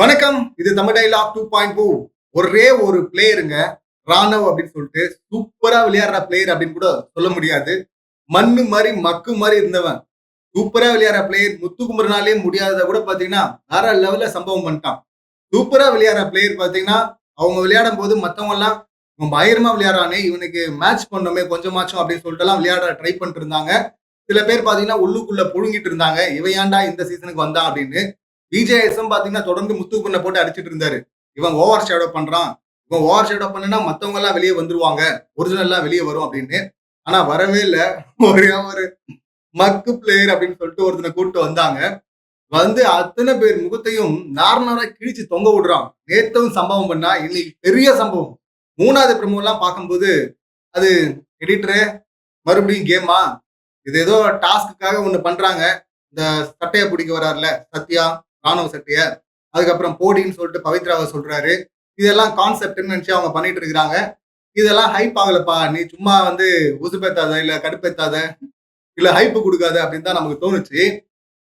வணக்கம். இது Tamil dialogue two point two ஒரே ஒரு பிளேயருங்க ராணவ் அப்படின்னு சொல்லிட்டு சூப்பரா விளையாடுற பிளேயர் அப்படின்னு கூட சொல்ல முடியாது. மண்ணு மாதிரி மக்கு மாதிரி இருந்தவன். சூப்பரா விளையாடுற பிளேயர் முத்துக்குமரனாலே முடியாத கூட பாத்தீங்கன்னா வேற லெவல்ல சம்பவம் பண்ணிட்டான். சூப்பரா விளையாடுற பிளேயர் பாத்தீங்கன்னா அவங்க விளையாடும் போது மத்தவங்க எல்லாம் இவன் பயங்கரமா விளையாடுறானே இவனுக்கு மேட்ச் பண்ணோமே கொஞ்சமாச்சும் அப்படின்னு சொல்லிட்டு எல்லாம் விளையாட ட்ரை பண்ணிட்டு இருந்தாங்க. சில பேர் பாத்தீங்கன்னா உள்ளுக்குள்ள புழுங்கிட்டு இருந்தாங்க. இவன் ஏன்டா இந்த சீசனுக்கு வந்தான்? அப்படின்னு பிஜேஎஸ்எம் பாத்தீங்கன்னா தொடர்ந்து முத்துக்குண்ணை போட்டு அடிச்சிட்டு இருந்தாரு. இவன் ஓவர் ஷேடோ பண்றான். இவன் ஓவர் ஷேடோ பண்ணுனா மத்தவங்க எல்லாம் வெளியே வந்துருவாங்க. ஒரிஜினல் எல்லாம் வெளியே வரும் அப்படின்னு. ஆனா வரவே இல்லை. ஒரே ஒரு மக்கு பிளேயர் அப்படின்னு சொல்லிட்டு ஒருத்தனை கூப்பிட்டு வந்தாங்க. வந்து அத்தனை பேர் முகத்தையும் நார்னாரா கிழிச்சு தொங்க விடுறான். நேத்தவும் சம்பவம் பண்ணா இன்னைக்கு பெரிய சம்பவம். மூணாவது பிரமோ எல்லாம் பார்க்கும்போது அது எடிட்டரு மறுபடியும் கேமா இது ஏதோ டாஸ்க்குக்காக ஒன்று பண்றாங்க. இந்த சட்டையை பிடிக்க வராருல சத்யா. ராணுவ சட்டைய அதுக்கப்புறம் போடின்னு சொல்லிட்டு பவித்ராவை சொல்றாரு. இதெல்லாம் கான்செப்ட்னு நினச்சி அவங்க பண்ணிட்டு இருக்கிறாங்க. இதெல்லாம் ஹைப் ஆகலப்பா. நீ சும்மா வந்து உசுப்பேத்தாத இல்லை கடுப்பேத்தாத இல்லை ஹைப்பு கொடுக்காத அப்படின்னு தான் நமக்கு தோணுச்சு.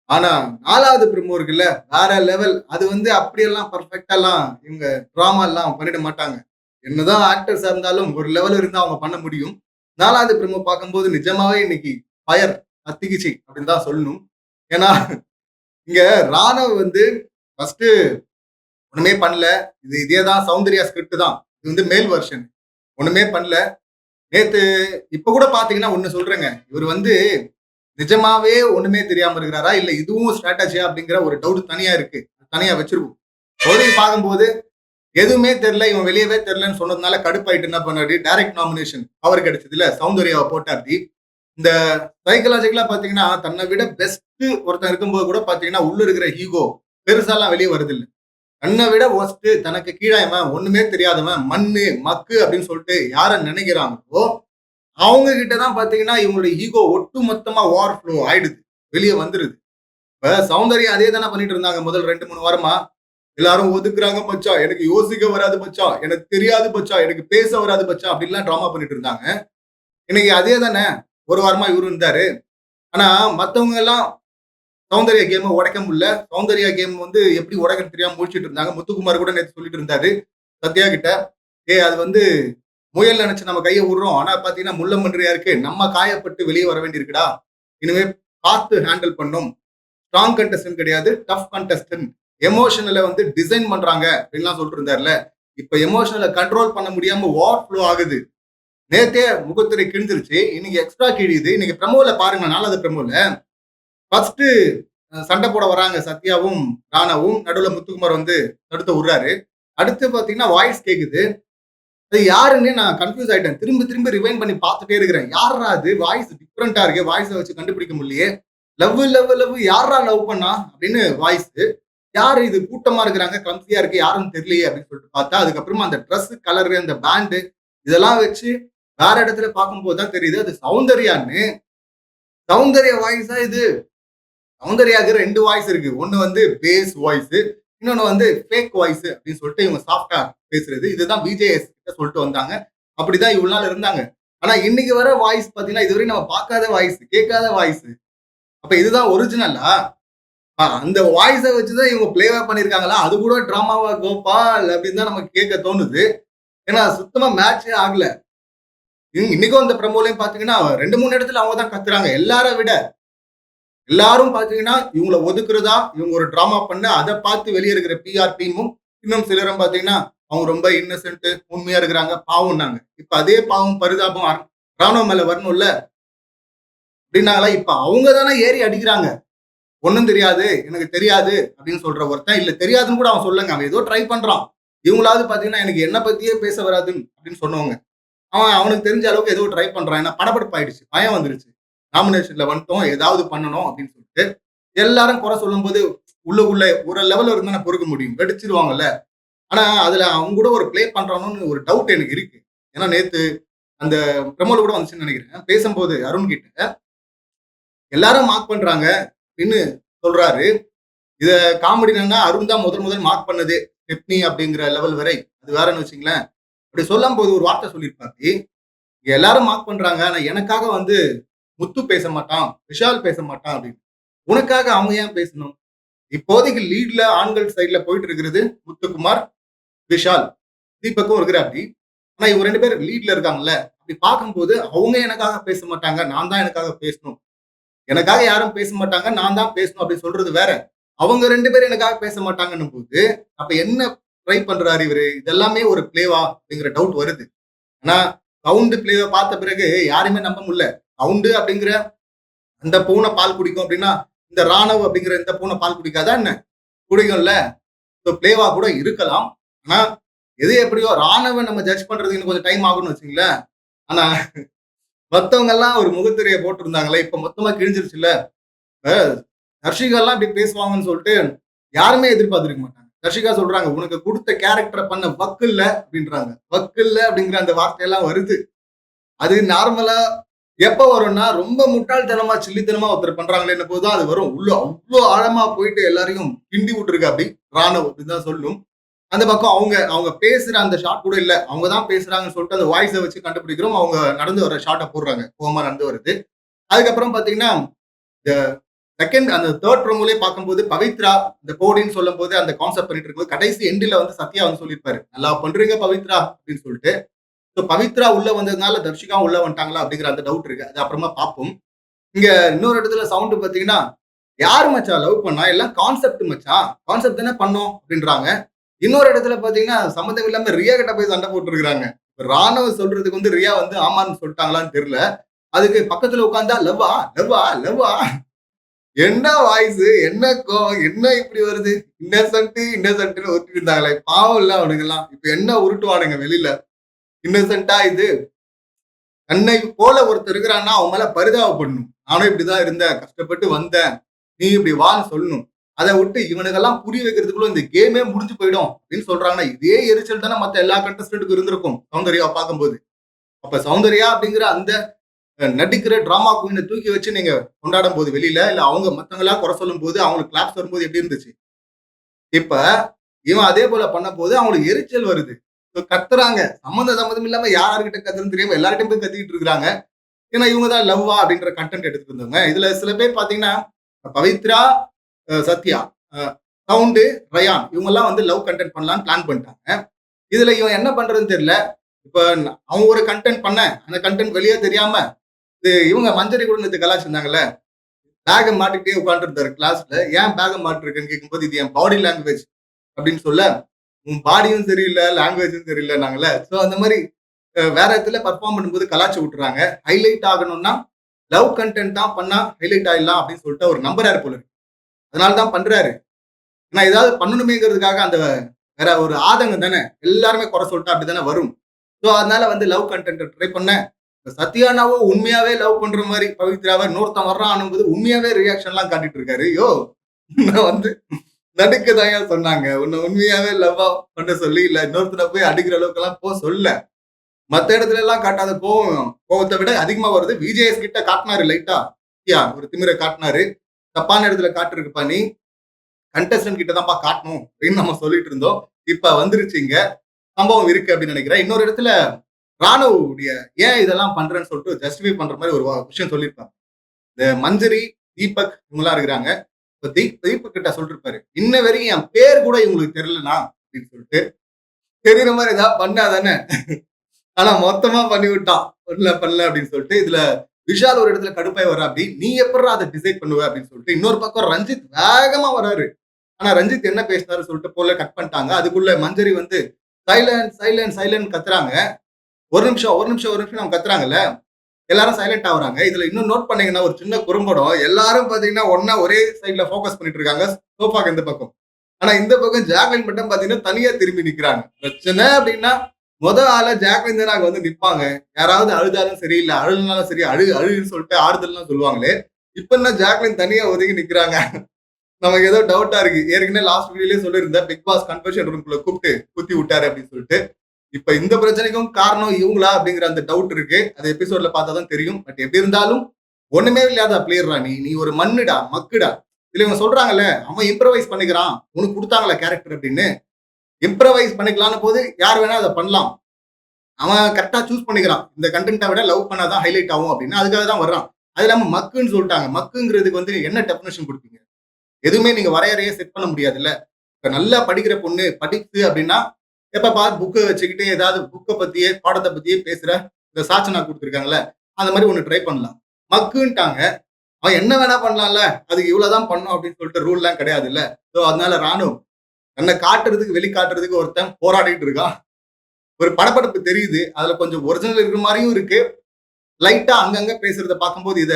ஆனா நாலாவது பிரம்மோ இருக்குல்ல வேற லெவல் அது வந்து அப்படியெல்லாம் பர்ஃபெக்டாலாம் இவங்க ட்ராமா எல்லாம் பண்ணிட மாட்டாங்க. என்னதான் ஆக்டர்ஸா இருந்தாலும் ஒரு லெவல் இருந்தால் அவங்க பண்ண முடியும். நாலாவது பிரம்மோ பார்க்கும்போது நிஜமாவே இன்னைக்கு ஃபயர் அத்திகிச்சி அப்படின்னு தான் சொல்லணும். ஏன்னா இங்க ராணுவ வந்து ஃபர்ஸ்ட் ஒண்ணுமே பண்ணல. இது இதே தான் சௌந்தர்யா ஸ்கிரிப்ட் தான். இது வந்து மேல் வெர்ஷன் ஒண்ணுமே பண்ணல. நேத்து இப்ப கூட பாத்தீங்கன்னா ஒண்ணு சொல்றேங்க. இவர் வந்து நிஜமாவே ஒண்ணுமே தெரியாம இருக்கிறாரா? இல்ல இதுவும் ஸ்ட்ராட்டஜியா அப்படிங்கிற ஒரு டவுட் தனியா இருக்கு. தனியா வச்சிருவோம். சோதனை பார்க்கும்போது எதுவுமே தெரியல. இவன் வெளியவே தெரியலன்னு சொன்னதுனால கடுப்பாயிட்டு என்ன பண்ணாரு? டைரக்ட் நாமினேஷன் அவர் கிடைச்சது இல்ல சௌந்தர்யாவை போட்டாப்டி இந்த சைக்கலாஜிக்கலா பாத்தீங்கன்னா தன்னை விட பெஸ்ட் ஒருத்தன் இருக்கும்போது கூட பாத்தீங்கன்னா உள்ள இருக்கிற ஹீகோ பெருசாலாம் வெளியே வருது இல்ல தன்னை விட ஒஸ்ட் தனக்கு கீழாயவன் ஒண்ணுமே தெரியாதவன் மண்ணு மக்கு அப்படின்னு சொல்லிட்டு யார நினைக்கிறாங்களோ அவங்க கிட்ட தான் பாத்தீங்கன்னா இவங்களுடைய ஈகோ ஒட்டு மொத்தமா ஓவர் ஃப்ளோ ஆயிடுது. வெளியே வந்துருது. இப்ப சௌந்தர்யம் அதே தானே பண்ணிட்டு இருந்தாங்க முதல் ரெண்டு மூணு வாரமா? எல்லாரும் ஒதுக்குறாங்க பச்சா. எனக்கு யோசிக்க வராது பச்சா. எனக்கு தெரியாது பச்சா. எனக்கு பேச வராது பச்சா. அப்படின்லாம் ட்ராமா பண்ணிட்டு இருந்தாங்க. இன்னைக்கு அதே தானே? ஒரு வாரமா இவரு இருந்தாரு. ஆனா மத்தவங்க எல்லாம் சௌந்தர்யா கேம் உடைக்க முடியல. சௌந்தர்யா கேம் வந்து எப்படி உடைக்கன்னு தெரியாம முடிச்சுட்டு இருந்தாங்க. முத்துக்குமார் கூட நேற்று சொல்லிட்டு இருந்தாரு சத்யா கிட்ட. ஏ அது வந்து முயல் நினைச்சு நம்ம கையை விடுறோம் ஆனா பாத்தீங்கன்னா முள்ளமன்றியா இருக்கு. நம்ம காயப்பட்டு வெளியே வர வேண்டியிருக்குடா. இனிமே பார்த்து ஹேண்டில் பண்ணும். ஸ்ட்ராங் கண்டஸ்டன் கிடையாது டஃப் கண்டஸ்டன் எமோஷனலை வந்து டிசைன் பண்றாங்க அப்படின்லாம் சொல்லிட்டு இருந்தார்ல. இப்ப எமோஷனலை கண்ட்ரோல் பண்ண முடியாம ஓவர் ஃப்ளோ ஆகுது. நேத்தே முகத்துறை கிழிஞ்சிருச்சு. இன்னைக்கு எக்ஸ்ட்ரா கிழியுது. இன்னைக்கு பிரமோல பாருங்க நாலாவது பிரமோல ஃபர்ஸ்ட் சண்டை போட வராங்க சத்யாவும் ராணாவும். நடுவில் முத்துக்குமார் வந்து தடுத்து விடுறாரு. அடுத்து பார்த்தீங்கன்னா வாய்ஸ் கேட்குது அது யாருன்னு நான் கன்ஃபியூஸ் ஆயிட்டேன். திரும்ப திரும்ப ரிவைன் பண்ணி பார்த்துட்டே இருக்கிறேன். யாரா அது? வாய்ஸ் டிஃப்ரெண்டா இருக்கு. வாய்ஸை வச்சு கண்டுபிடிக்க முடியலையே. லவ் லவ் லவ் யாரா லவ் பண்ணா? அப்படின்னு வாய்ஸ் யார் இது? கூட்டமா இருக்கிறாங்க? கம்சியா இருக்கு? யாருன்னு தெரியலையே அப்படின்னு சொல்லிட்டு பார்த்தா அதுக்கப்புறமா அந்த ட்ரெஸ் கலரு அந்த பேண்டு இதெல்லாம் வச்சு வேற இடத்துல பார்க்கும்போது தான் தெரியுது அது சௌந்தர்யான்னு. சௌந்தர்ய வாய்ஸா இது. சௌந்தர்யாவுக்கு ரெண்டு வாய்ஸ் இருக்கு. ஒன்னு வந்து பேஸ் வாய்ஸ் இன்னொன்னு வந்து ஃபேக் வாய்ஸ் அப்படின்னு சொல்லிட்டு இவங்க சாஃப்டா பேசுறது. இதுதான் பிஜேஎஸ் கிட்ட சொல்லிட்டு வந்தாங்க. அப்படிதான் இவ்வளவு நாள் இருந்தாங்க. ஆனா இன்னைக்கு வர வாய்ஸ் பாத்தீங்கன்னா இதுவரை நம்ம பார்க்காத வாய்ஸ் கேட்காத வாய்ஸ் அப்ப இதுதான் ஒரிஜினலா அந்த வாய்ஸை வச்சுதான் இவங்க பிளேவே பண்ணிருக்காங்களா? அது கூட டிராமாவா கோபால் அப்படின்னு தான் நமக்கு கேட்க தோணுது. ஏன்னா சுத்தமா மேட்சே ஆகல. இன்னைக்கும் அந்த பிரமோலையும் பாத்தீங்கன்னா ரெண்டு மூணு இடத்துல அவங்க தான் கத்துறாங்க. எல்லார விட எல்லாரும் பாத்தீங்கன்னா இவங்கள ஒதுக்குறதா இவங்க ஒரு டிராமா பண்ண அதை பார்த்து வெளியே இருக்கிற பிஆர் டீமும் இன்னும் சிலரும் பாத்தீங்கன்னா அவங்க ரொம்ப இன்னசென்ட் உண்மையா இருக்கிறாங்க பாவம்னாங்க. இப்ப அதே பாவம் பரிதாபம் அர- ராணுவ மேல வரணும்ல? அப்படின்னாங்களா இப்ப அவங்க தானே ஏறி அடிக்கிறாங்க. ஒன்றும் தெரியாது எனக்கு தெரியாது அப்படின்னு சொல்ற ஒருத்தன் இல்ல தெரியாதுன்னு கூட அவன் சொல்லுங்க அவன் ஏதோ ட்ரை பண்றான். இவங்களாவது பாத்தீங்கன்னா எனக்கு என்ன பத்தியே பேச வராதுன்னு அப்படின்னு சொன்னவங்க. அவன் அவனுக்கு தெரிஞ்ச அளவுக்கு ஏதோ ட்ரை பண்றான். ஏன்னா படபடப்பு ஆயிடுச்சு பயம் வந்துருச்சு. நாமினேஷன்ல வந்துட்டோம். ஏதாவது பண்ணணும் அப்படின்னு சொல்லிட்டு எல்லாரும் குறை சொல்லும்போது உள்ளுக்குள்ள ஒரு லெவல்ல இருந்தா நான் பொறுக்க முடியும். வெடிச்சிருவாங்கல்ல. ஆனா அதுல அவங்க கூட ஒரு ப்ளே பண்றானோன்னு ஒரு டவுட் எனக்கு இருக்கு. ஏன்னா நேத்து அந்த பிரமோல கூட வந்துச்சுன்னு நினைக்கிறேன். பேசும்போது அருண் கிட்ட எல்லாரும் மார்க் பண்றாங்க அப்படின்னு சொல்றாரு. இத காமெடினா என்னன்னா அருண் தான் முதல் முதல் மார்க் பண்ணது. ஸ்டெப்னி அப்படிங்கிற லெவல் வரை. அது வேறன்னு வச்சுங்களேன். அப்படி சொல்லும் போது ஒரு வார்த்தை சொல்லியிருப்பாரு. இங்க எல்லாரும் மார்க் பண்றாங்க. ஆனா எனக்காக வந்து முத்து பேச மாட்டான் விஷால் பேச மாட்டான் அப்படின்னு. உனக்காக அவங்க ஏன் பேசணும்? இப்போதைக்கு லீட்ல ஆண்கள் சைட்ல போயிட்டு இருக்கிறது முத்துக்குமார் விஷால். தீபக்கும் இருக்கிறாப்படி ஆனா இவங்க ரெண்டு பேர் லீட்ல இருக்காங்கல்ல. அப்படி பார்க்கும்போது அவங்க எனக்காக பேச மாட்டாங்க. நான் தான் எனக்காக பேசணும். எனக்காக யாரும் பேச மாட்டாங்க. நான் தான் பேசணும் அப்படின்னு சொல்றது வேற. அவங்க ரெண்டு பேரும் எனக்காக பேச மாட்டாங்கன்னும் போது அப்ப என்ன ட்ரை பண்றாரு இவரு. இதெல்லாமே ஒரு பிளேவா அப்படிங்கிற டவுட் வருது. ஆனா கவுண்டு பிளேவை பார்த்த பிறகு யாருமே நம்ப முடியல. கவுண்டு அப்படிங்கிற அந்த பூனை பால் குடிக்கும் அப்படின்னா இந்த ராணவ் அப்படிங்கிற இந்த பூனை பால் குடிக்காதா என்ன? குடிக்கும்ல. ஸோ பிளேவா கூட இருக்கலாம். ஆனா எது எப்படியோ ராணுவ நம்ம ஜட்ஜ் பண்றதுக்கு இன்னும் கொஞ்சம் டைம் ஆகும்னு வச்சுங்களேன் ஆனா மத்தவங்க எல்லாம் ஒரு முகத்திரையை போட்டிருந்தாங்களே இப்ப மொத்தமா கிழிஞ்சிருச்சுல்ல. தர்ஷிகா எல்லாம் இப்படி பேசுவாங்கன்னு சொல்லிட்டு யாருமே எதிர்பார்த்திருக்க மாட்டாங்க. தர்ஷிகா சொல்றாங்க உனக்கு கொடுத்த கேரக்டரை பண்ண வக்கு அப்படின்றாங்க. வக்கு அப்படிங்கிற அந்த வார்த்தையெல்லாம் வருது. அது நார்மலா எப்ப வரும்னா ரொம்ப முட்டாள்தனமா சில்லித்தனமா ஒருத்தர் பண்றாங்களே போதுதான் அது வரும். உள்ள அவ்வளோ ஆழமா போயிட்டு எல்லாரையும் கிண்டி விட்டுருக்கு அப்படி. ராணுவ அப்படிதான் சொல்லும். அந்த பக்கம் அவங்க அவங்க பேசுற அந்த ஷாட் கூட இல்ல. அவங்க தான் பேசுறாங்கன்னு சொல்லிட்டு அந்த வாய்ஸை வச்சு கண்டுபிடிக்கிறோம். அவங்க நடந்து வர ஷாட்டை போடுறாங்க. கோமா நடந்து வருது. அதுக்கப்புறம் பாத்தீங்கன்னா இந்த செகண்ட் அந்த தேர்ட் ப்ரோமோலே பார்க்கும்போது பவித்ரா இந்த கோடின்னு சொல்லும் போது அந்த கான்செப்ட் பண்ணிட்டு இருக்கும்போது கடைசி எண்டில் வந்து சத்யா வந்து சொல்லியிருப்பாரு. நல்லா பண்றீங்க பவித்ரா அப்படின்னு சொல்லிட்டு. ஸோ பவித்ரா உள்ள வந்ததுனால தர்ஷிகா உள்ள வந்துட்டாங்களா அப்படிங்கிற அந்த டவுட் இருக்கு. அது அப்புறமா பார்ப்போம். இங்க இன்னொரு இடத்துல சவுண்ட் பார்த்தீங்கன்னா யார் மச்சான் லவ் பண்ணா? எல்லாம் கான்செப்ட் மச்சான் கான்செப்ட் தானே பண்ணோம் அப்படின்றாங்க. இன்னொரு இடத்துல பாத்தீங்கன்னா சம்மந்தம் இல்லாம ரியா கிட்ட போய் சண்டை போட்டுருக்காங்க ராணுவ சொல்றதுக்கு வந்து ரியா வந்து ஆமான்னு சொல்லிட்டாங்களான்னு தெரியல. அதுக்கு பக்கத்துல உட்காந்தா லவ்வா லவ்வா லவ்வா என்ன வாய்ஸ் என்ன கோவம்? என்ன இப்படி வருது? இன்னசென்ட் இன்னசென்ட்னு ஒருத்தி இருந்தாங்களே. பாவம் இல்ல அவனுங்க எல்லாம் இப்ப என்ன உருட்டுவானுங்க வெளியில? இன்னசென்ட்டா இது? தன்னை போல ஒருத்தர் இருக்கிறான்னா அவன் மேல பரிதாபப்படணும். நானும் இப்படிதான் இருந்தேன். கஷ்டப்பட்டு வந்தேன். நீ இப்படி வான்னு சொல்லணும். அதை விட்டு இவனுக்கெல்லாம் புரிய வைக்கிறதுக்குள்ள இந்த கேமே முடிஞ்சு போயிடும் அப்படின்னு சொல்றாங்கன்னா இதே எரிச்சல் தானே மத்த எல்லா கண்டஸ்டன்ட்டுக்கும் இருந்திருக்கும். சௌந்தர்யா பார்க்கும்போது. அப்ப சௌந்தர்யா அப்படிங்கிற அந்த நடிக்கிற டிராமா குயினை தூக்கி வச்சு நீங்க கொண்டாடும் போது வெளியில இல்ல அவங்க மத்தவங்களா குறை சொல்லும் போது அவங்களுக்கு கிளாப்ஸ் வரும்போது எப்படி இருந்துச்சு? இப்ப இவன் அதே போல பண்ண போது அவங்களுக்கு எரிச்சல் வருது. கத்துறாங்க. சம்மந்த சம்மந்தம் இல்லாம யார்கிட்ட கத்துன்னு தெரியாம எல்லார்கிட்டையும் போய் கத்திக்கிட்டு இருக்கிறாங்க. ஏன்னா இவங்க தான் லவ்வா அப்படின்ற கண்டென்ட் எடுத்துட்டு இருந்தவங்க இதுல சில பேர் பாத்தீங்கன்னா பவித்ரா சத்யா சவுண்டு ரயான் இவங்கெல்லாம் வந்து லவ் கண்டென்ட் பண்ணலாம்னு பிளான் பண்ணிட்டாங்க. இதுல இவன் என்ன பண்றதுன்னு தெரியல. இப்ப அவன் ஒரு கண்டென்ட் பண்ண அந்த கண்டென்ட் வெளியே தெரியாம இது இவங்க மஞ்சரி கூட நேற்று கலாச்சிருந்தாங்கல்ல பேகை மாட்டிக்கிட்டே உட்காந்துருந்தாரு கிளாஸ்ல ஏன் பேகை மாட்டிருக்குன்னு கேட்கும்போது இது என் பாடி லாங்குவேஜ் அப்படின்னு சொல்ல உன் பாடியும் சரியில்லை லாங்குவேஜும் சரியில்லை நாங்கள ஸோ அந்த மாதிரி வேற இடத்துல பர்ஃபார்ம் பண்ணும்போது கலாச்சி விட்டுறாங்க. ஹைலைட் ஆகணும்னா லவ் கண்டென்ட் தான் பண்ணா ஹைலைட் ஆயிடலாம் அப்படின்னு சொல்லிட்டு ஒரு நம்பராரு போல அதனால தான் பண்றாரு. ஏன்னா ஏதாவது பண்ணணுமேங்கிறதுக்காக அந்த வேற ஒரு ஆதங்கம் தானே? எல்லாருமே குறை சொல்லிட்டா அப்படி தானே வரும். ஸோ அதனால வந்து லவ் கண்டென்ட் ட்ரை பண்ணேன். சத்யானாவோ உண்மையாவே லவ் பண்ற மாதிரி பவித்ராவை இன்னொருத்தன் வர்றான் போது உண்மையாவே ரியாக்ஷன் எல்லாம் காட்டிட்டு இருக்காரு. யோ நான் வந்து நடிக்கதான் சொன்னாங்க. உன்னை உண்மையாவே லவ்வா பண்ண சொல்லி இல்ல இன்னொருத்தனை போய் அடிக்கிற அளவுக்கு எல்லாம் போ சொல்ல. மத்த இடத்துல எல்லாம் காட்டாத கோவம் கோவத்தை விட அதிகமா வருது. விஜேஎஸ் கிட்ட காட்டினாரு லைட்டா யா ஒரு திமிரை காட்டினாரு. தப்பான இடத்துல காட்டுருக்கு நீ. கண்டஸ்டன்ட் கிட்ட தான்ப்பா காட்டணும் அப்படின்னு நம்ம சொல்லிட்டு இருந்தோம். இப்ப வந்துருச்சு இங்க. சம்பவம் இருக்கு அப்படின்னு நினைக்கிறேன். இன்னொரு இடத்துல ராணுவுடைய ஏன் இதெல்லாம் பண்றேன்னு சொல்லிட்டு ஜஸ்டிஃபை பண்ற மாதிரி ஒரு விஷயம் சொல்லியிருப்பாங்க. இந்த மஞ்சரி தீபக் இவங்களா இருக்கிறாங்க. தீப் தீபக் கிட்ட சொல்லிருப்பாரு. இன்ன வரைக்கும் என் பேர் கூட இவங்களுக்கு தெரியலனா அப்படின்னு சொல்லிட்டு. தெரியற மாதிரி ஏதாவது பண்ணாதானே ஆனா மொத்தமா பண்ணி விட்டான் பண்ணல பண்ணல அப்படின்னு சொல்லிட்டு இதுல விஷால் ஒரு இடத்துல கடுப்பாய் வர அப்படி நீ எப்படி அதை டிசைட் பண்ணுவ அப்படின்னு சொல்லிட்டு இன்னொரு பக்கம் ரஞ்சித் வேகமா வராரு ஆனா ரஞ்சித் என்ன பேசினாரு சொல்லிட்டு போல கட் பண்ணிட்டாங்க. அதுக்குள்ள மஞ்சரி வந்து சைலன்ட் சைலன்ட் சைலன்ட் கத்துறாங்க. ஒரு நிமிஷம் ஒரு நிமிஷம் ஒரு நிமிஷம் நம்ம கத்துறாங்கல்ல? எல்லாரும் சைலண்ட் ஆகுறாங்க இதுல இன்னும் நோட் பண்ணீங்கன்னா ஒரு சின்ன குறும்படம். எல்லாரும் பாத்தீங்கன்னா ஒன்னா ஒரே சைட்ல ஃபோக்கஸ் பண்ணிட்டு இருக்காங்க. சோஃபாக்கு இந்த பக்கம். ஆனா இந்த பக்கம் ஜாக்லின் மட்டும் பாத்தீங்கன்னா தனியா திரும்பி நிக்கிறாங்க. பிரச்சனை அப்படின்னா முத ஆள ஜாக்லின் தான் நாங்க வந்து நிப்பாங்க. யாராவது அழுதாலும் சரி இல்ல அழுதுனாலும் சரி அழு அழுன்னு சொல்லிட்டு ஆறுதல்லாம் சொல்லுவாங்களே. இப்ப என்ன ஜாக்லின் தனியா ஒதுங்கி நிக்கிறாங்க? நமக்கு ஏதோ டவுட்டா இருக்கு. ஏற்கனவே லாஸ்ட் வீடியோலயே சொல்லியிருந்தேன். பிக் பாஸ் கன்வர்ஷன் ரூம்குள்ள கூப்பிட்டு குத்தி விட்டாரு அப்படின்னு சொல்லிட்டு. இப்ப இந்த பிரச்சனைக்கும் காரணம் இவங்களா அப்படிங்கிற அந்த டவுட் இருக்கு. அது எபிசோட்ல பார்த்தா தான் தெரியும். பட் எப்படி இருந்தாலும் ஒண்ணுமே இல்லாத பிளேயர்ரா நீ. நீ ஒரு மண்ணுடா மக்குடா. இதுல இவங்க சொல்றாங்கல்ல அவன் இம்ப்ரவைஸ் பண்ணிக்கிறான். உனக்கு கொடுத்தாங்களா கேரக்டர் அப்படின்னு? இம்ப்ரவைஸ் பண்ணிக்கலாம்னு போது யார் வேணா அதை பண்ணலாம். அவன் கரெக்டா சூஸ் பண்ணிக்கிறான். இந்த கண்டென்ட்டை விட லவ் பண்ணாதான் ஹைலைட் ஆகும் அப்படின்னு. அதுக்காக தான் வர்றான். அது இல்லாம மக்குன்னு சொல்லிட்டாங்க. மக்குங்கிறதுக்கு வந்து என்ன டெபினேஷன் கொடுப்பீங்க? எதுவுமே நீங்க வரையறையே செட் பண்ண முடியாதுல்ல. இப்ப நல்லா படிக்கிற பொண்ணு படிச்சு அப்படின்னா எப்ப பார்த்து புக்கை வச்சுக்கிட்டு ஏதாவது புக்கை பத்தியே பாடத்தை பத்தியே பேசுற இந்த சாச்சனா கொடுத்துருக்காங்கல்ல அந்த மாதிரி ஒண்ணு ட்ரை பண்ணலாம். மக்குன்ட்டாங்க. அவன் என்ன வேணா பண்ணலாம்ல. அதுக்கு இவ்வளவுதான் பண்ணும் அப்படின்னு சொல்லிட்டு ரூல் எல்லாம் கிடையாது இல்ல ஸோ அதனால ராணு தன்னை காட்டுறதுக்கு வெளிக்காட்டுறதுக்கு ஒருத்தன் போராடிட்டு இருக்கான். ஒரு படப்படப்பு தெரியுது. அதுல கொஞ்சம் ஒரிஜினல் இருக்கிற மாதிரியும் இருக்கு. லைட்டா அங்கங்க பேசுறத பார்க்கும்போது இத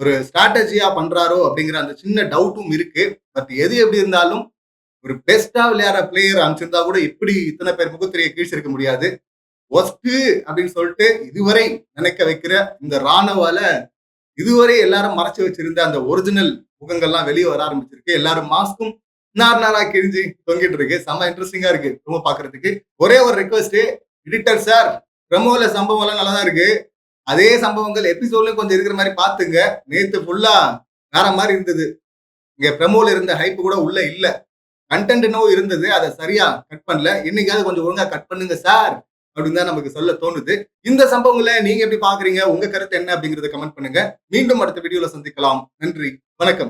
ஒரு ஸ்ட்ராட்டஜியா பண்றாரோ அப்படிங்கிற அந்த சின்ன டவுட்டும் இருக்கு. பட் எது எப்படி இருந்தாலும் ஒரு பெஸ்டா விளையாடுற பிளேயர் அனுப்பிச்சிருந்தா கூட இப்படி இத்தனை பேர் முகத்திரையை கீழ்ச்சிருக்க முடியாது? ஒஸ்ட் அப்படின்னு சொல்லிட்டு இதுவரை நினைக்க வைக்கிற இந்த ராணுவால இதுவரை எல்லாரும் மறைச்சு வச்சிருந்த அந்த ஒரிஜினல் முகங்கள்லாம் வெளியே வர ஆரம்பிச்சிருக்கு. எல்லாரும் மாஸ்க்கும் நார் நாரா கிழிஞ்சு தொங்கிட்டு இருக்கு. செம்ம இன்ட்ரெஸ்டிங்கா இருக்கு ரொம்ப பாக்குறதுக்கு. ஒரே ஒரு ரெக்வஸ்ட் எடிட்டர் சார் பிரமோல சம்பவம் எல்லாம் நல்லா தான் இருக்கு. அதே சம்பவங்கள் எபிசோட்லயும் கொஞ்சம் இருக்கிற மாதிரி பாத்துங்க. நேத்து ஃபுல்லா வேற மாதிரி இருந்தது. இங்க பிரமோல இருந்த ஹைப் கூட உள்ள இல்லை. கண்டென்ட் என்னவோ இருந்தது அதை சரியா கட் பண்ணல. இன்னைக்காவது கொஞ்சம் ஒழுங்கா கட் பண்ணுங்க சார் அப்படின்னு தான் நமக்கு சொல்ல தோணுது. இந்த சம்பவங்களை நீங்க எப்படி பாக்குறீங்க உங்க கருத்து என்ன அப்படிங்கறத கமெண்ட் பண்ணுங்க. மீண்டும் அடுத்த வீடியோல சந்திக்கலாம். நன்றி. வணக்கம்.